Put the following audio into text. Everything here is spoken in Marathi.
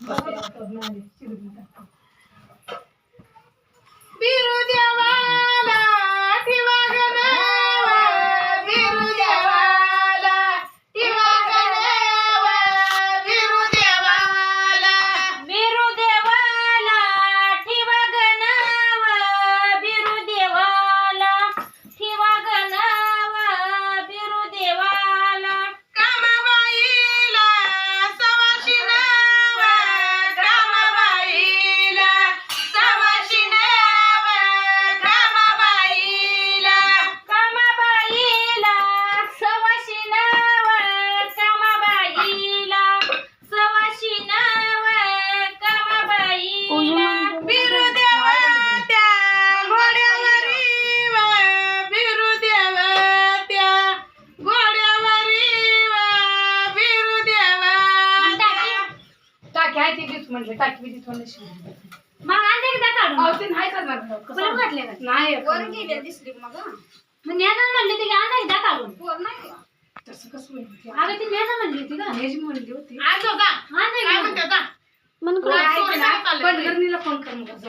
Багато хто знає всі люди. टाकी आहे ती तीच म्हणले टाकी बी म्हणले. मग आणते का काढून नाही करणार ना. कसं? कुलूप घातले का? नाही वर गेल्या दिसली मग हं. म्हणली ती आणता एकदा काढून नाही का? तसं कसं होईल? अगं ती न्यायचं म्हणली होती का हेच म्हणली होती आज हो का? काय का? म्हणते ऐक ना? पंढरनीला फोन कर मग